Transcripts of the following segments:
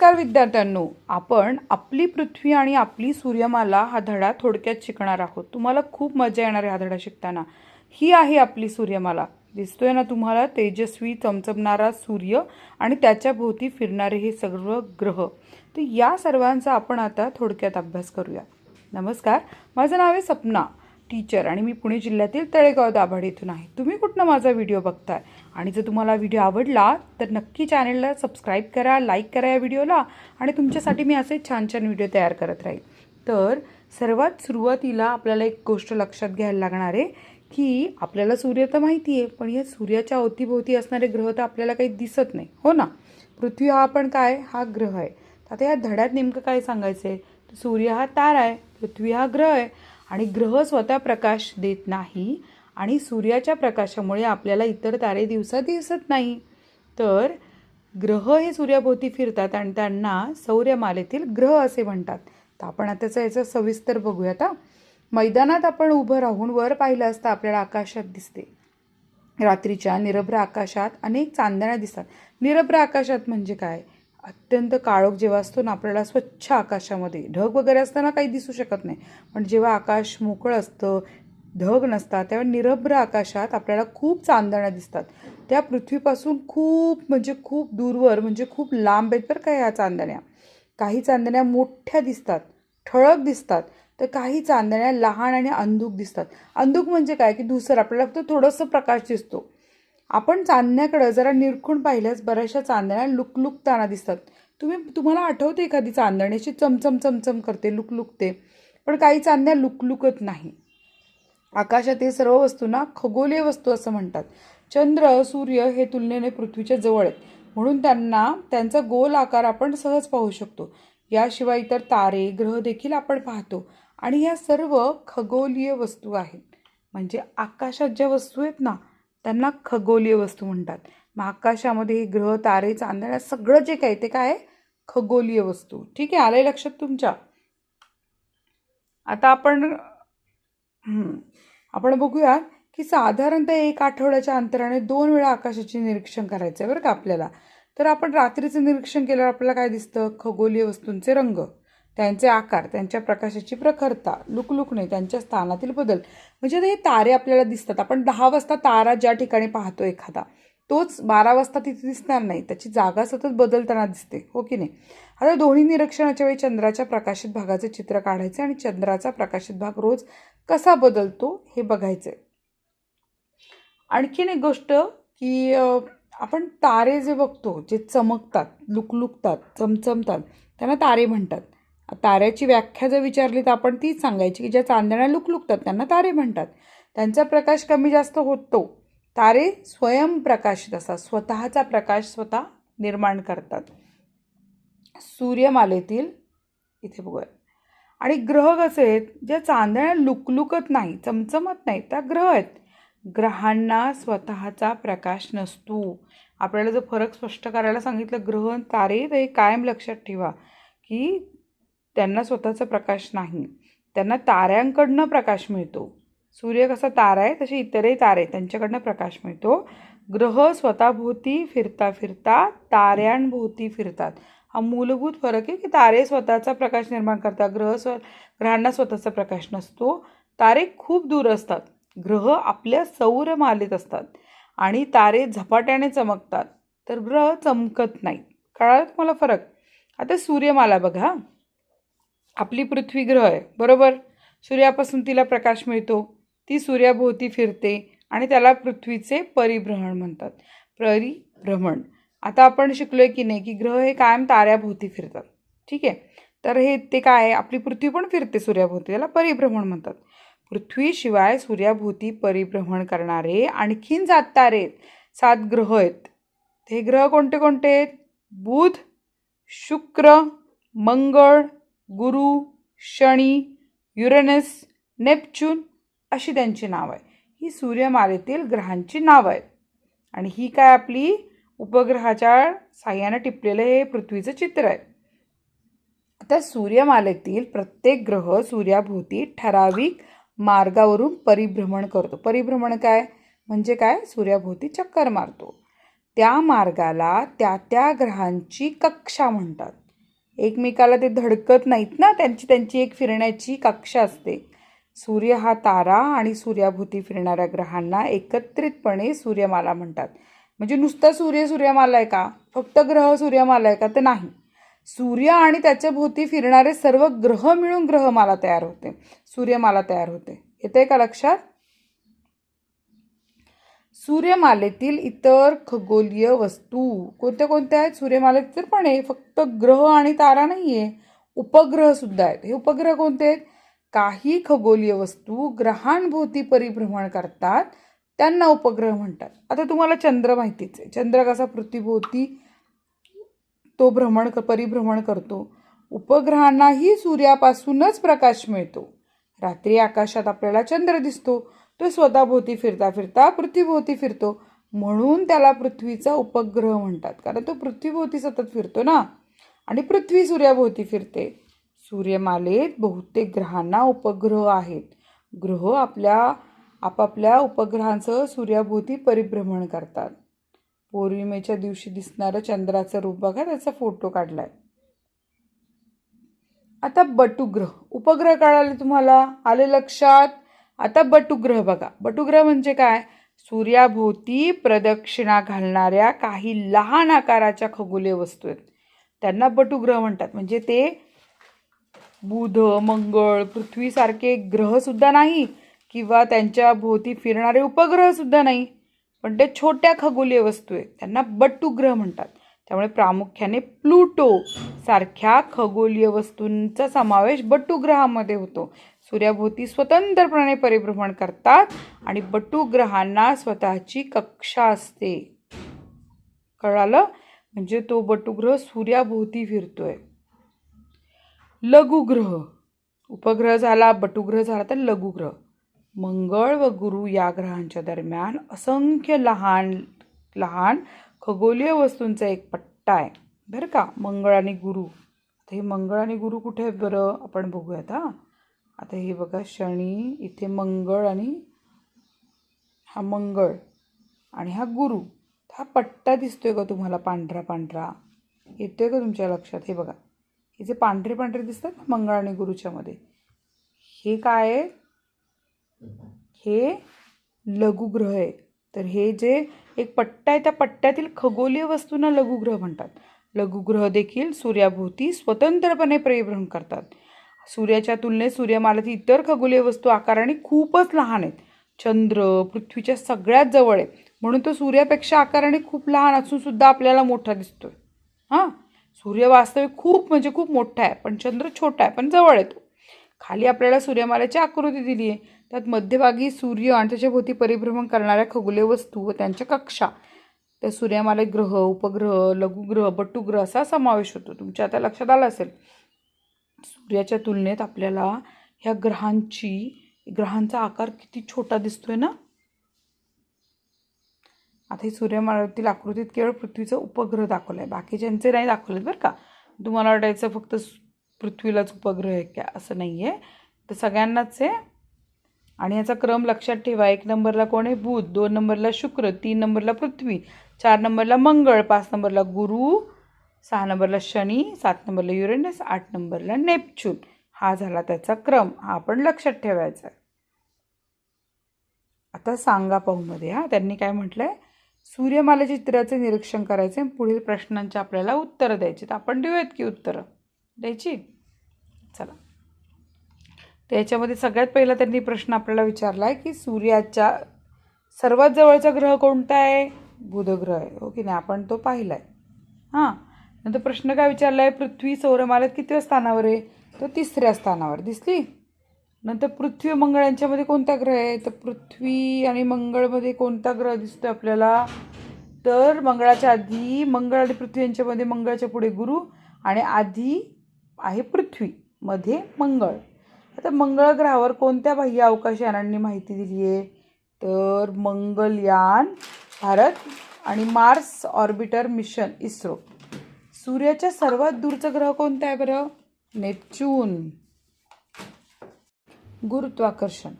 नमस्कार विद्यार्थ्यांनो आपण आपली पृथ्वी आणि आपली सूर्यमाला हा धडा थोडक्यात शिकणार आहोत. तुम्हाला खूप मजा येणार आहे हा धडा शिकताना. ही आहे आपली सूर्यमाला. दिसतोय ना तुम्हाला तेजस्वी चमचमणारा सूर्य आणि त्याच्या भोवती फिरणारे हे सर्व ग्रह. तर या सर्वांचा आपण आता थोडक्यात अभ्यास करूया. नमस्कार माझं नाव आहे सपना टीचर आणि मी पुणे जिल्ह्यातील तळेगाव दाभाड इथून आहे. तुम्ही कुठनं माझा व्हिडिओ बघताय? आणि जर तुम्हाला व्हिडिओ आवडला तर नक्की चॅनलला सबस्क्राईब करा लाईक करा या व्हिडिओला आणि तुमच्यासाठी मी असे छान छान व्हिडिओ तयार करत राहील. तर सर्वात सुरुवातीला आपल्याला एक गोष्ट लक्षात घ्यायला लागणार आहे की आपल्याला सूर्य तर माहिती आहे पण या सूर्याच्या अवतीभोवती असणारे ग्रह तर आपल्याला काही दिसत नाही. हो ना? पृथ्वी हा पण काय? हा ग्रह आहे. तर आता या धड्यात नेमकं काय सांगायचं आहे सूर्य हा तारा आहे पृथ्वी हा ग्रह आहे आणि ग्रह स्वतः प्रकाश देत नाही. आणि सूर्याच्या प्रकाशामुळे आपल्याला इतर तारे दिवसा दिसत नाही. तर ग्रह हे सूर्याभोवती फिरतात आणि त्यांना सौर्यमालेतील ग्रह असे म्हणतात. तर आपण आता याचं सविस्तर बघूयात मैदानात आपण उभं राहून वर पाहिलं असता आपल्याला आकाशात दिसते. रात्रीच्या निरभ्र आकाशात अनेक चांदण्या दिसतात. निरभ्र आकाशात म्हणजे काय? अत्यंत काळोख जेव्हा असतो ना आपल्याला स्वच्छ आकाशामध्ये. ढग वगैरे असताना काही दिसू शकत नाही. पण जेव्हा आकाश मोकळं असतं ढग नसतात तेव्हा निरभ्र आकाशात आपल्याला खूप चांदण्या दिसतात. त्या पृथ्वीपासून खूप म्हणजे खूप दूरवर म्हणजे खूप लांब आहेत बरं का ह्या चांदण्या. काही चांदण्या मोठ्या दिसतात ठळक दिसतात तर काही चांदण्या लहान आणि अंधुक दिसतात. अंधुक म्हणजे काय? की धुसर आपल्याला फक्त थोडंसं प्रकाश दिसतो. आपण चांदण्याकडं जरा निरखून पाहिल्यास बऱ्याचशा चांदण्या लुकलुकताना दिसतात. तुम्ही तुम्हाला आठवते एखादी चांदण्याची चमचम चमचम करते लुकलुकते. पण काही चांदण्या लुकलुकत नाही. आकाशातील सर्व वस्तूंना खगोलीय वस्तू असं म्हणतात. चंद्र सूर्य हे तुलनेने पृथ्वीच्या जवळ आहेत. म्हणून त्यांना त्यांचा गोल आकार आपण सहज पाहू शकतो. याशिवाय इतर तारे ग्रह देखील आपण पाहतो. आणि या सर्व खगोलीय वस्तू आहेत. म्हणजे आकाशात ज्या वस्तू आहेत ना त्यांना खगोलीय वस्तू म्हणतात. मग आकाशामध्ये ग्रह तारे चांदण्या सगळं जे काय ते काय खगोलीय वस्तू. ठीक आहे आलंय लक्षात तुमच्या? आता आपण आपण बघूया की साधारणतः एक आठवड्याच्या अंतराने दोन वेळा आकाशाचे निरीक्षण करायचं आहे बरं का आपल्याला. तर आपण रात्रीचं निरीक्षण केल्यावर आपल्याला काय दिसतं? खगोलीय वस्तूंचे रंग त्यांचे आकार त्यांच्या प्रकाशाची प्रखरता लुकलुकणे त्यांच्या स्थानातील बदल. म्हणजे हे तारे आपल्याला दिसतात. आपण दहा वाजता तारा ज्या ठिकाणी पाहतो एखादा तोच बारा वाजता तिथे दिसणार नाही. त्याची जागा सतत बदलताना दिसते हो की नाही? आता दोन्ही निरीक्षणाच्या वेळी चंद्राच्या प्रकाशित भागाचे चित्र काढायचे आणि चंद्राचा प्रकाशित भाग रोज कसा बदलतो हे बघायचं आणखीन एक गोष्ट की आपण तारे जे बघतो जे चमकतात लुकलुकतात चमचमतात त्यांना तारे म्हणतात. ताऱ्याची व्याख्या जर विचारली तर आपण तीच सांगायची की ज्या चांदण्या लुकलुकतात त्यांना तारे म्हणतात. त्यांचा प्रकाश कमी जास्त होतो. तारे स्वयंप्रकाशित असतात. स्वतःचा प्रकाश स्वतः निर्माण करतात. सूर्यमालेतील इथे बघूया. आणि ग्रह कसे आहेत? ज्या चांदण्या लुकलुकत नाही चमचमत नाही त्या ग्रह आहेत. ग्रहांना स्वतःचा प्रकाश नसतो. आपल्याला जर फरक स्पष्ट करायला सांगितलं ग्रह तारे ते कायम लक्षात ठेवा की त्यांना स्वतःचा प्रकाश नाही. त्यांना ताऱ्यांकडनं प्रकाश मिळतो. सूर्य कसा तारा आहे तसे इतरही तारे त्यांच्याकडनं प्रकाश मिळतो. ग्रह स्वतःभोवती फिरता फिरता ताऱ्यांभोवती फिरतात. हा मूलभूत फरक आहे की तारे स्वतःचा प्रकाश निर्माण करतात. ग्रह स्व ग्रहांना स्वतःचा प्रकाश नसतो. तारे खूप दूर असतात. ग्रह आपल्या सौरमालेत असतात. आणि तारे झपाट्याने चमकतात. तर ग्रह चमकत नाहीत. कळालं तुम्हाला फरक? आता सूर्यमाला बघा. आपली पृथ्वी ग्रह आहे. बरोबर? सूर्यापासून तिला प्रकाश मिळतो. ती सूर्याभोवती फिरते आणि त्याला पृथ्वीचे परिभ्रमण म्हणतात. परिभ्रमण. आता आपण शिकलोय की नाही की ग्रह हे कायम ताऱ्याभोवती फिरतात. ठीक आहे? तर हे ते काय आहे? आपली पृथ्वी पण फिरते सूर्याभोवती त्याला परिभ्रमण म्हणतात. पृथ्वीशिवाय सूर्याभोवती परिभ्रमण करणारे आणखीन सात तारे आहेत. सात ग्रह आहेत. हे ग्रह कोणते कोणते आहेत? बुध शुक्र मंगळ गुरु शनी युरेनस नेपच्यून अशी त्यांची नावं आहे ही सूर्यमालेतील ग्रहांची नावं आहेत. आणि ही काय आपली उपग्रहाच्या साह्यानं टिपलेलं हे पृथ्वीचं चित्र आहे. आता सूर्यमालेतील प्रत्येक ग्रह सूर्याभोवती ठराविक मार्गावरून परिभ्रमण करतो. परिभ्रमण काय? म्हणजे काय? सूर्याभोवती चक्कर मारतो. त्या मार्गाला त्या त्या ग्रहांची कक्षा म्हणतात. एकमेकाला ते धडकत नाहीत ना? त्यांची त्यांची एक फिरण्याची कक्षा असते. सूर्य हा तारा आणि सूर्याभोवती फिरणाऱ्या ग्रहांना एकत्रितपणे सूर्यमाला म्हणतात. म्हणजे नुसता सूर्य सूर्यमाला आहे का? फक्त ग्रह सूर्यमाला आहे का? तर नाही. सूर्य आणि त्याच्या भोवती फिरणारे सर्व ग्रह मिळून ग्रहमाला तयार होते. सूर्यमाला तयार होते. येते का लक्षात? सूर्यमालेतील इतर खगोलीय वस्तू कोणत्या कोणत्या आहेत? सूर्यमालेत तर पण आहे. फक्त ग्रह आणि तारा नाही आहे उपग्रह सुद्धा आहेत. हे उपग्रह कोणते आहेत? काही खगोलीय वस्तू ग्रहांभोवती परिभ्रमण करतात. त्यांना उपग्रह म्हणतात. आता तुम्हाला चंद्र माहितीच आहे. चंद्र कसा पृथ्वीभोवती तो भ्रमण क- परिभ्रमण करतो. उपग्रहांनाही सूर्यापासूनच प्रकाश मिळतो. रात्री आकाशात आपल्याला चंद्र दिसतो. तो स्वतःभोवती फिरता फिरता पृथ्वीभोवती फिरतो. म्हणून त्याला पृथ्वीचा उपग्रह म्हणतात. कारण तो पृथ्वीभोवती सतत फिरतो ना. आणि पृथ्वी सूर्याभोवती फिरते. सूर्यमालेत बहुतेक ग्रहांना उपग्रह आहेत. ग्रह आपल्या आपापल्या उपग्रहांसह सूर्याभोवती परिभ्रमण करतात. पौर्णिमेच्या दिवशी दिसणारं चंद्राचं रूप बघा त्याचा फोटो काढलाय. आता बटुग्रह. उपग्रह कळाले तुम्हाला आले लक्षात? आता बटुग्रह बघा. बटुग्रह म्हणजे काय? सूर्याभोवती प्रदक्षिणा घालणाऱ्या काही लहान आकाराच्या खगोलीय वस्तू आहेत. त्यांना बटुग्रह म्हणतात. म्हणजे ते बुध मंगळ पृथ्वीसारखे ग्रहसुद्धा नाही किंवा त्यांच्या भोवती फिरणारे उपग्रहसुद्धा नाही पण ते छोट्या खगोलीय वस्तू आहेत. त्यांना बटुग्रह म्हणतात. त्यामुळे प्रामुख्याने प्लुटो सारख्या खगोलीय वस्तूंचा समावेश बटुग्रहामध्ये होतो. सूर्याभोवती स्वतंत्रपणे परिभ्रमण करतात आणि बटुग्रहांना स्वतःची कक्षा असते. कळालं? म्हणजे तो बटुग्रह सूर्याभोवती फिरतोय. लघुग्रह. उपग्रह झाला बटुग्रह झाला तर लघुग्रह. मंगळ व गुरु या ग्रहांच्या दरम्यान असंख्य लहान लहान खगोलीय वस्तूंचा एक पट्टा आहे. बरं का? मंगळ आणि गुरु. आता हे मंगळ आणि गुरु कुठे आहेत बरं? आपण बघूयात हां. आता हे बघा शनी इथे मंगळ आणि हा मंगळ आणि हा गुरु. हा पट्टा दिसतोय का तुम्हाला पांढरा पांढरा? येतोय का तुमच्या लक्षात? हे बघा. हे जे पांढरे पांढरे दिसतात ना मंगळ आणि गुरुच्यामध्ये हे काय आहे? हे लघुग्रह आहे. तर हे जे एक पट्टा आहे त्या पट्ट्यातील खगोलीय वस्तूंना लघुग्रह म्हणतात. लघुग्रह देखील सूर्याभोवती स्वतंत्रपणे परिभ्रमण करतात. सूर्याच्या तुलनेत सूर्यमालेतील इतर खगोलीय वस्तू आकाराने खूपच लहान आहेत. चंद्र पृथ्वीच्या सगळ्यात जवळ आहे. म्हणून तो सूर्यापेक्षा आकाराने खूप लहान असून सुद्धा आपल्याला मोठा दिसतोय. हां? सूर्य वास्तविक खूप म्हणजे खूप मोठा आहे पण चंद्र छोटा आहे पण जवळ येतो खाली आपल्याला सूर्यमालेची आकृती दिली आहे. त्यात मध्यभागी सूर्य आणि त्याच्या भोवती परिभ्रमण करणाऱ्या खगोलीय वस्तू व त्यांच्या कक्षा. त्या सूर्यमाले ग्रह उपग्रह लघुग्रह बट्टुग्रह असा समावेश होतो. तुमच्या आता लक्षात आलं असेल. सूर्याच्या तुलनेत आपल्याला ह्या ग्रहांची ग्रहांचा आकार किती छोटा दिसतोय ना? आता हे सूर्यमालेतील आकृतीत केवळ पृथ्वीचा उपग्रह दाखवला आहे बाकीच्यांचे नाही दाखवलेत बरं का. तुम्हाला वाटायचं फक्त पृथ्वीलाच उपग्रह आहे का? असं नाही आहे तर सगळ्यांनाच आहे. आणि याचा क्रम लक्षात ठेवा. एक नंबरला कोण आहे? बुध. दोन नंबरला शुक्र. तीन नंबरला पृथ्वी. चार नंबरला मंगळ. पाच नंबरला गुरु. सहा नंबरला शनी. सात नंबरला युरेनस. आठ नंबरला नेपच्यून. हा झाला त्याचा क्रम. हा आपण लक्षात ठेवायचा आहे. आता सांगा पाहूमध्ये हा. त्यांनी काय म्हटलं आहे सूर्यमाला चित्राचे निरीक्षण करायचे पुढील प्रश्नांची आपल्याला उत्तरं द्यायची तर आपण देऊयात की उत्तरं. द्यायची? चला. तर याच्यामध्ये सगळ्यात पहिला त्यांनी प्रश्न आपल्याला विचारला आहे की सूर्याच्या सर्वात जवळचा ग्रह कोणता आहे? बुधग्रह आहे. हो की नाही? आपण तो पाहिला आहे हां. नंतर प्रश्न काय विचारला आहे पृथ्वी सौरमालेत कितव्या स्थानावर आहे? तो तिसऱ्या स्थानावर. दिसली? नंतर पृथ्वी मंगळ यांच्यामध्ये कोणता ग्रह आहे? तर पृथ्वी आणि मंगळमध्ये कोणता ग्रह दिसतो आपल्याला? तर मंगळाच्या आधी मंगळ आणि पृथ्वी यांच्यामध्ये मंगळाच्या पुढे गुरु आणि आधी आहे पृथ्वी मध्ये मंगळ. आता मंगळ ग्रहावर कोणत्या बाह्य अवकाशयानांनी माहिती दिली आहे? तर मंगलयान भारत आणि मार्स ऑर्बिटर मिशन इस्रो. सूर्याच्या सर्वात दूरचा ग्रह कोणता आहे बरं? नेपच्यून. गुरुत्वाकर्षण.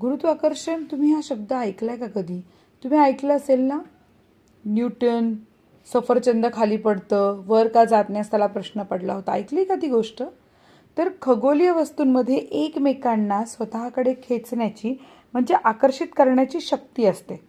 गुरुत्वाकर्षण तुम्ही हा शब्द ऐकलाय का कधी? तुम्ही ऐकलं असेल ना? न्यूटन सफरचंद खाली पडतं वर का जात नाही त्याला प्रश्न पडला होता. ऐकली का ती गोष्ट? तर खगोलीय वस्तूंमध्ये एकमेकांना स्वतःकडे खेचण्याची म्हणजे आकर्षित करण्याची शक्ती असते.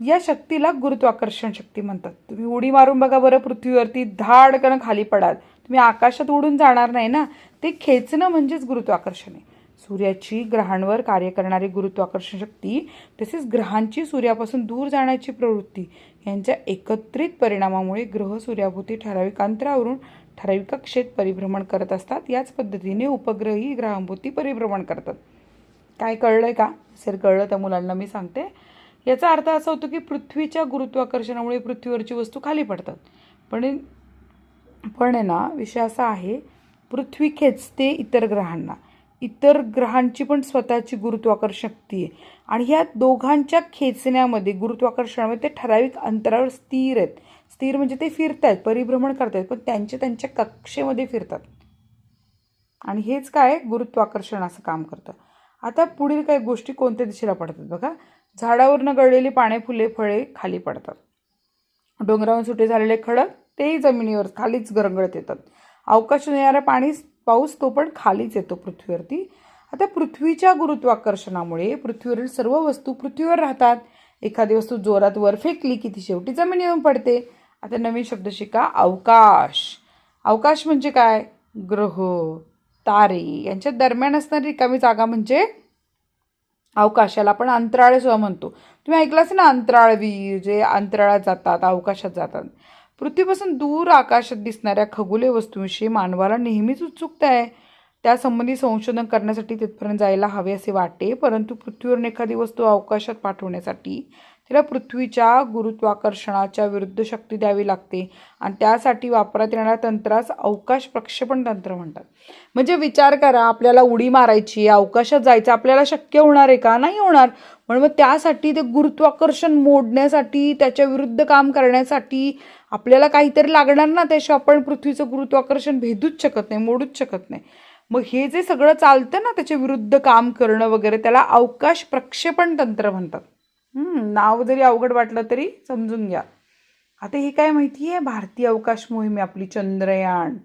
या शक्तीला गुरुत्वाकर्षण शक्ती म्हणतात. तुम्ही उडी मारून बघा बरं पृथ्वीवरती धाडकन खाली पडाल. तुम्ही आकाशात उडून जाणार नाही ना? ते खेचणं म्हणजेच गुरुत्वाकर्षण आहे. सूर्याची ग्रहांवर कार्य करणारी गुरुत्वाकर्षण शक्ती तसेच ग्रहांची सूर्यापासून दूर जाण्याची प्रवृत्ती यांच्या एकत्रित परिणामामुळे ग्रह सूर्याभोवती ठराविक अंतरावरून ठराविक कक्षेत परिभ्रमण करत असतात. याच पद्धतीने उपग्रहही ग्रहांभोवती परिभ्रमण करतात. काय कळलंय का? सर कळलं त्या मुलांना मी सांगते. याचा अर्थ असा होतो की पृथ्वीच्या गुरुत्वाकर्षणामुळे पृथ्वीवरची वस्तू खाली पडतात. पण पण आहे ना विषय असा आहे पृथ्वी खेचते इतर ग्रहांना. इतर ग्रहांची पण स्वतःची गुरुत्वाकर्षण शक्ती आहे. आणि ह्या दोघांच्या खेचण्यामध्ये गुरुत्वाकर्षणामध्ये ते ठराविक अंतरावर स्थिर आहेत. स्थिर म्हणजे ते फिरत आहेत परिभ्रमण करत आहेत पण त्यांच्या त्यांच्या कक्षेमध्ये फिरतात. आणि हेच काय गुरुत्वाकर्षण असं काम करतं. आता पुढील काही गोष्टी कोणत्या दिशेला पडतात बघा? झाडावरनं गळलेली पाने फुले फळे खाली पडतात. डोंगरावरून सुटे झालेले खडक तेही जमिनीवर खालीच गरंगळत येतात. अवकाशातून येणारा पाणी पाऊस तो पण खालीच येतो पृथ्वीवरती. आता पृथ्वीच्या गुरुत्वाकर्षणामुळे पृथ्वीवरील सर्व वस्तू पृथ्वीवर राहतात. एखादी वस्तू जोरात वर फेकली की ती शेवटी जमिनीवर येऊन पडते. आता नवीन शब्द शिका अवकाश. अवकाश म्हणजे काय? ग्रह तारे. यांच्या दरम्यान असणारी रिकामी जागा म्हणजे अवकाशाला आपण अंतराळ सुद्धा म्हणतो. तुम्ही ऐकलं असेल ना अंतराळवीर जे अंतराळात जातात अवकाशात जातात. पृथ्वीपासून दूर आकाशात दिसणाऱ्या खगोलीय वस्तूंविषयी मानवाला नेहमीच उत्सुकता आहे. त्यासंबंधी संशोधन करण्यासाठी तिथपर्यंत जायला हवे असे वाटते परंतु पृथ्वीवरून एखादी वस्तू अवकाशात पाठवण्यासाठी तिला पृथ्वीच्या गुरुत्वाकर्षणाच्या विरुद्ध शक्ती द्यावी लागते. आणि त्यासाठी वापरात येणाऱ्या तंत्रास अवकाश प्रक्षेपण तंत्र म्हणतात. म्हणजे विचार करा आपल्याला उडी मारायची अवकाशात जायचं आपल्याला शक्य होणार आहे का? नाही होणार. म्हणून मग त्यासाठी ते गुरुत्वाकर्षण मोडण्यासाठी त्याच्या विरुद्ध काम करण्यासाठी आपल्याला काहीतरी लागणार ना त्याशिवाय आपण पृथ्वीचं गुरुत्वाकर्षण भेदूच शकत नाही मोडूच शकत नाही. मग हे जे सगळं चालतं ना त्याच्या विरुद्ध काम करणं वगैरे त्याला अवकाश प्रक्षेपण तंत्र म्हणतात. नाव जरी अवघड वाटलं तरी समजून घ्या. आता हे काय माहिती आहे भारतीय अवकाश मोहीम आहे आपली चंद्रयान.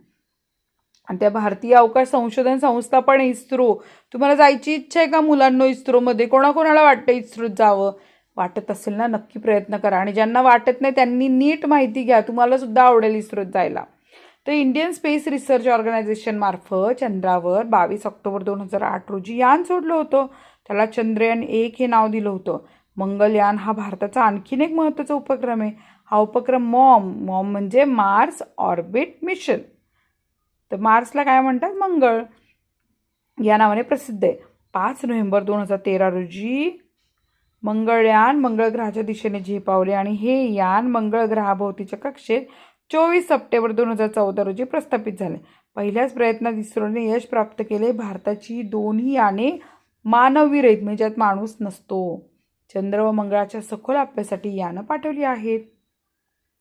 आणि त्या भारतीय अवकाश संशोधन संस्था पण इस्रो. तुम्हाला जायची इच्छा आहे का मुलांना इस्रोमध्ये? कोणाकोणाला वाटतं इस्रोत जावं? वाटत असेल ना? नक्की प्रयत्न करा. आणि ज्यांना वाटत नाही त्यांनी नीट माहिती घ्या. तुम्हाला सुद्धा आवडेल इस्रोत जायला. तर इंडियन स्पेस रिसर्च ऑर्गनायझेशन मार्फत चंद्रावर बावीस ऑक्टोबर दोन हजार आठ रोजी यान सोडलं होतं. त्याला चंद्रयान एक हे नाव दिलं होतं. मंगलयान हा भारताचा आणखीन एक महत्त्वाचा उपक्रम आहे. हा उपक्रम मॉम मॉम म्हणजे मार्स ऑर्बिट मिशन. तर मार्सला काय म्हणतात? मंगळ. या नावाने प्रसिद्ध आहे. पाच नोव्हेंबर दोन हजार तेरा रोजी मंगळयान मंगळ ग्रहाच्या दिशेने झेपावले आणि हे यान मंगळ ग्रहाभोवतीच्या कक्षेत चोवीस सप्टेंबर दोन हजार चौदा रोजी प्रस्थापित झाले. पहिल्याच प्रयत्नात इस्रोने यश प्राप्त केले. भारताची दोन्ही याने मानवविरहित म्हणजे माणूस नसतो. चंद्र व मंगळाच्या सखोल अभ्यासासाठी यानं पाठवली आहेत.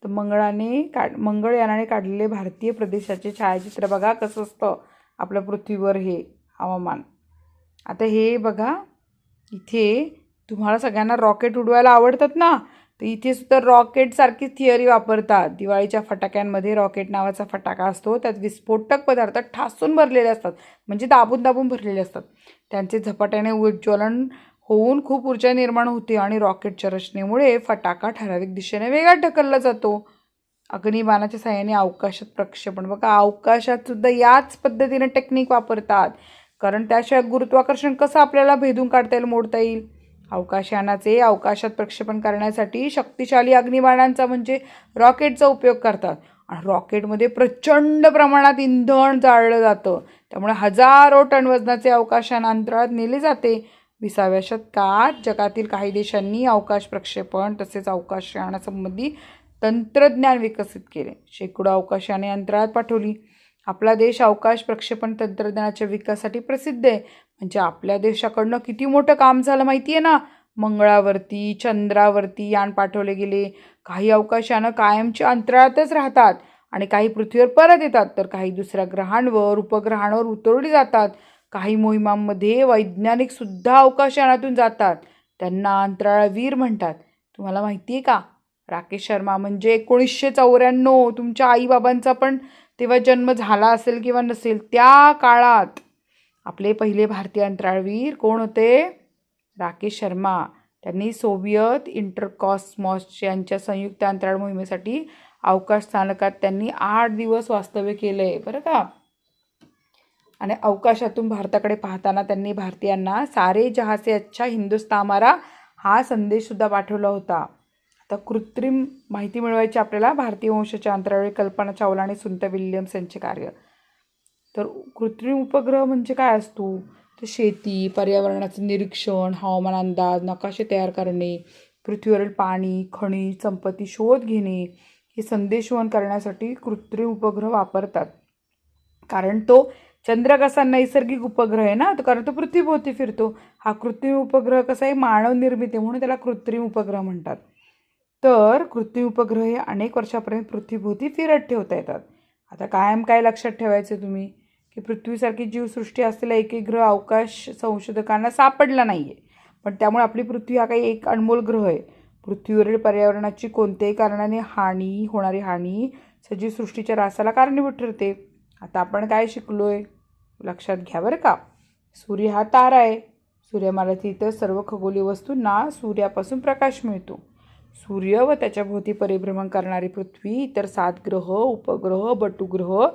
तर मंगळाने काढ मंगळयानाने काढलेले भारतीय प्रदेशाचे छायाचित्र बघा कसं असतं आपल्या पृथ्वीवर हे हवामान. आता हे बघा इथे तुम्हाला सगळ्यांना रॉकेट उडवायला आवडतात ना? तर इथे सुद्धा रॉकेटसारखी थिअरी वापरतात. दिवाळीच्या फटाक्यांमध्ये रॉकेट नावाचा फटाका असतो. त्यात विस्फोटक पदार्थ ठासून भरलेले असतात. म्हणजे दाबून दाबून भरलेले असतात. त्यांचे झपाट्याने उज्ज्वलन होऊन खूप ऊर्जा निर्माण होते आणि रॉकेटच्या रचनेमुळे फटाका ठराविक दिशेने वेगळा ढकलला जातो. अग्निबाणाच्या साह्याने अवकाशात प्रक्षेपण. बघा अवकाशात सुद्धा याच पद्धतीने टेक्निक वापरतात. कारण त्याशिवाय गुरुत्वाकर्षण कसं आपल्याला भेदून काढता येईल मोडता येईल? अवकाशयानाचे अवकाशात प्रक्षेपण करण्यासाठी शक्तिशाली अग्निबाणांचा म्हणजे रॉकेटचा उपयोग करतात. आणि रॉकेटमध्ये प्रचंड प्रमाणात इंधन जाळलं जातं. त्यामुळे हजारो टन वजनाचे अवकाशयान अंतराळात नेले जाते. विसाव्या शतकात जगातील काही देशांनी अवकाश प्रक्षेपण तसेच अवकाशयानासंबंधी तंत्रज्ञान विकसित केले. शेकडो अवकाशयाने अंतराळात पाठवली. आपला देश अवकाश प्रक्षेपण तंत्रज्ञानाच्या विकासासाठी प्रसिद्ध आहे. म्हणजे आपल्या देशाकडनं किती मोठं काम झालं माहिती आहे ना? मंगळावरती चंद्रावरती यान पाठवले गेले. काही अवकाशानं कायमचे अंतराळातच राहतात आणि काही पृथ्वीवर परत येतात. तर काही दुसऱ्या ग्रहांवर उपग्रहांवर उतरवली जातात. काही मोहिमांमध्ये वैज्ञानिकसुद्धा अवकाशयानातून जातात. त्यांना अंतराळवीर म्हणतात. तुम्हाला माहिती आहे का? राकेश शर्मा म्हणजे एकोणीसशे चौऱ्याण्णव तुमच्या आईबाबांचा पण तेव्हा जन्म झाला असेल किंवा नसेल त्या काळात आपले पहिले भारतीय अंतराळवीर कोण होते? राकेश शर्मा. त्यांनी सोव्हियत इंटरकॉस्मॉस यांच्या संयुक्त अंतराळ मोहिमेसाठी अवकाश स्थानकात त्यांनी आठ दिवस वास्तव्य केलं. आहे बरं का? आणि अवकाशातून भारताकडे पाहताना त्यांनी भारतीयांना सारे जहासे अच्छा हिंदुस्तान हमारा हा संदेशसुद्धा पाठवला होता. आता कृत्रिम माहिती मिळवायची आपल्याला भारतीय वंशाच्या अंतराळी कल्पना चावला आणि सुनीता विल्यम्स यांचे कार्य. तर कृत्रिम उपग्रह म्हणजे काय असतो? तर शेती पर्यावरणाचं निरीक्षण हवामान अंदाज नकाशे तयार करणे पृथ्वीवरील पाणी खनिज संपत्ती शोध घेणे हे संदेशवहन करण्यासाठी कृत्रिम उपग्रह वापरतात. कारण तो चंद्र कसा नैसर्गिक उपग्रह आहे ना कारण तो पृथ्वीभोवती फिरतो. हा कृत्रिम उपग्रह कसा आहे? मानव निर्मित आहे म्हणून त्याला कृत्रिम उपग्रह म्हणतात. तर कृत्रिम उपग्रह हे अनेक वर्षापर्यंत पृथ्वीभोवती फिरत ठेवता येतात. आता कायम काय लक्षात ठेवायचं तुम्ही? की पृथ्वीसारखी जीवसृष्टी असलेला एकही ग्रह अवकाश संशोधकांना सापडला नाही आहे पण त्यामुळे आपली पृथ्वी हा काही एक अनमोल ग्रह आहे. पृथ्वीवरील पर्यावरणाची कोणत्याही कारणाने हानी होणारी हानी सजीवसृष्टीच्या रासाला कारणीभूत ठरते. आता आपण काय शिकलो आहे लक्षात घ्या बरं का. सूर्य हा तारा आहे. सूर्यमालातील इतर सर्व खगोलीय वस्तूंना सूर्यापासून प्रकाश मिळतो. सूर्य व त्याच्या भोवती परिभ्रमण करणारी पृथ्वी इतर सात ग्रह उपग्रह बटुग्रह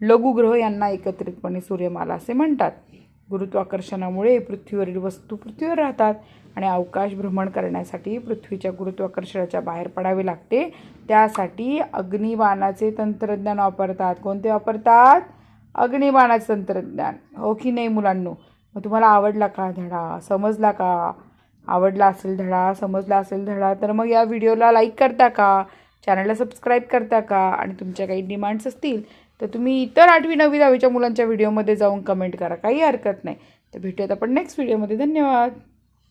लघुग्रह यांना एकत्रितपणे सूर्यमाला असे म्हणतात. गुरुत्वाकर्षणामुळे पृथ्वीवरील वस्तू पृथ्वीवर राहतात आणि अवकाश भ्रमण करण्यासाठी पृथ्वीच्या गुरुत्वाकर्षणाच्या बाहेर पडावे लागते. त्यासाठी अग्निबाणाचे तंत्रज्ञान वापरतात. कोणते वापरतात? अग्निबाणाचं तंत्रज्ञान. हो की नाही मुलांनो? मग तुम्हाला आवडला का धडा? समजला का? आवडला असेल धडा समजला असेल धडा तर मग या व्हिडिओला लाईक करता का? चॅनलला सबस्क्राईब करता का? आणि तुमच्या काही डिमांड्स असतील तर तुम्ही इतर आठवी नववी दहावीच्या मुलांच्या व्हिडिओमध्ये जाऊन कमेंट करा. काही हरकत नाही. तर भेटूयात आपण नेक्स्ट व्हिडिओमध्ये धन्यवाद!